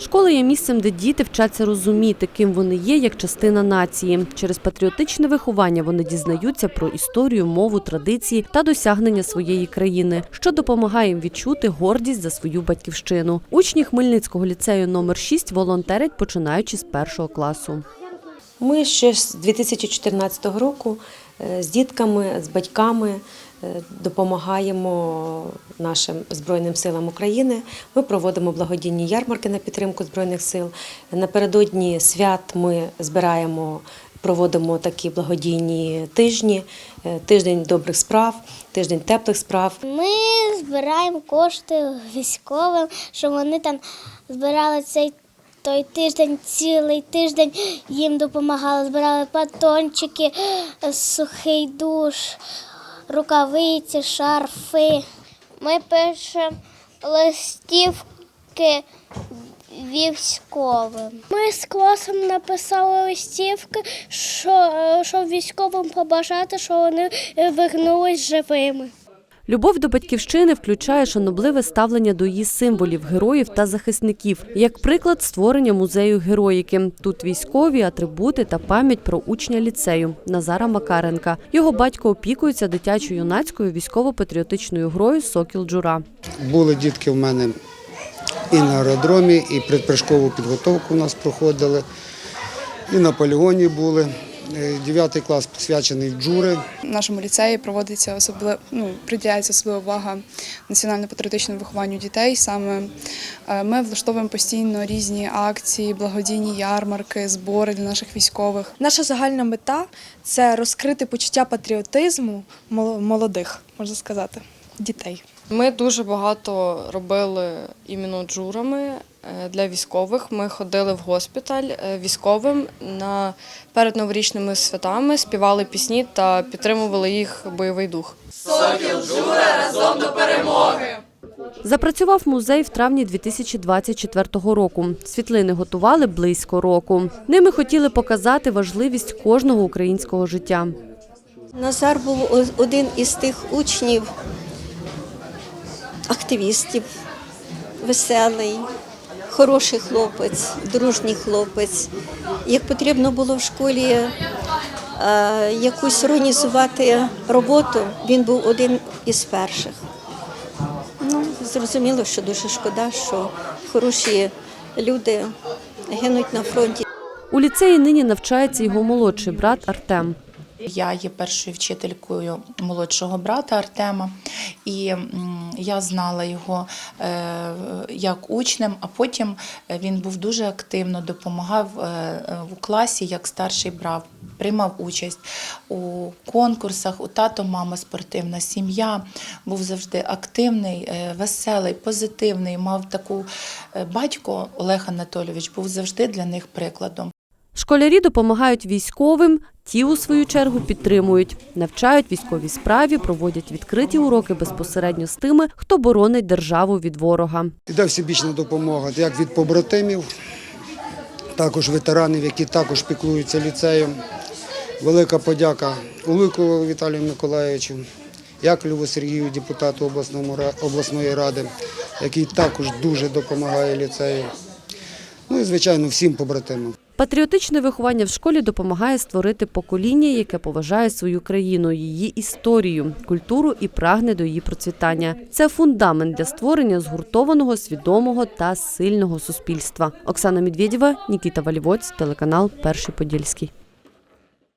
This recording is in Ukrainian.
Школа є місцем, де діти вчаться розуміти, ким вони є як частина нації. Через патріотичне виховання вони дізнаються про історію, мову, традиції та досягнення своєї країни, що допомагає їм відчути гордість за свою батьківщину. Учні Хмельницького ліцею номер 6 волонтерять починаючи з першого класу. Ми ще з 2014 року з дітками, з батьками е, допомагаємо нашим Збройним силам України. Ми проводимо благодійні ярмарки на підтримку Збройних сил. Напередодні свят ми збираємо. Проводимо такі благодійні тижні, е, тиждень добрих справ, тиждень теплих справ. Ми збираємо кошти військовим, щоб вони там збирали цей той тиждень, цілий тиждень їм допомагали, збирали батончики, сухий душ, рукавиці, шарфи. Ми пишемо листівки військовим. Ми з класом написали листівки, що, е, щоб військовим побажати, що вони вернулись живими. Любов до батьківщини включає шанобливе ставлення до її символів, героїв та захисників. Як приклад, створення музею героїки. Тут військові атрибути та пам'ять про учня ліцею Назара Макаренка. Його батько опікується дитячо-юнацькою військово-патріотичною грою Сокіл Джура. Були дітки в мене і на аеродромі, і предпрыжкову підготовку у нас проходили, і на полігоні були. Е, Дев'ятий клас посвячений джури. В нашому ліцеї проводиться особливо, ну, приділяється особлива увага національно-патріотичному вихованню дітей. Саме е, ми влаштовуємо постійно різні акції, благодійні ярмарки, збори для наших військових. Наша загальна мета це розкрити почуття патріотизму мол- молодих, можна сказати, дітей. Ми дуже багато робили іменно джурами е, для військових. Ми ходили в госпіталь е, військовим на перед новорічними святами, співали пісні та підтримували їх бойовий дух. Запрацював музей в травні 2024 року. Світлини готували близько року. Ними хотіли показати важливість кожного українського життя. Назар був один із тих учнів, активістів, веселий, хороший хлопець, дружній хлопець. Як потрібно було в школі е, якусь організувати роботу, він був один із перших. Ну, зрозуміло, що дуже шкода, що хороші люди гинуть на фронті. У ліцеї нині навчається його молодший брат Артем. Я є першою вчителькою молодшого брата Артема, і я знала його е, як учнем, а потім е, він був дуже активно допомагав е, е, у класі, як старший брав, приймав участь у конкурсах, у тато, мама спортивна сім'я. Був завжди активний, веселий, позитивний. Мав таку батько Олег Анатолійович був завжди для них прикладом. Школярі допомагають військовим, ті, у свою чергу, підтримують, навчають військовій справі, проводять відкриті уроки безпосередньо з тими, хто боронить державу від ворога. Іде всебічна допомога як від побратимів, також ветеранів, які також піклуються ліцеєм. Велика подяка Уликову Віталію Миколаївичу, Яковлеву Сергію, депутату обласної ради, який також дуже допомагає ліцею. Ну і, звичайно, всім побратимам. Патріотичне виховання в школі допомагає створити покоління, яке поважає свою країну, її історію, культуру і прагне до її процвітання. Це фундамент для створення згуртованого, свідомого та сильного суспільства. Оксана Медведєва, Нікіта Валівоць, телеканал Перший Подільський.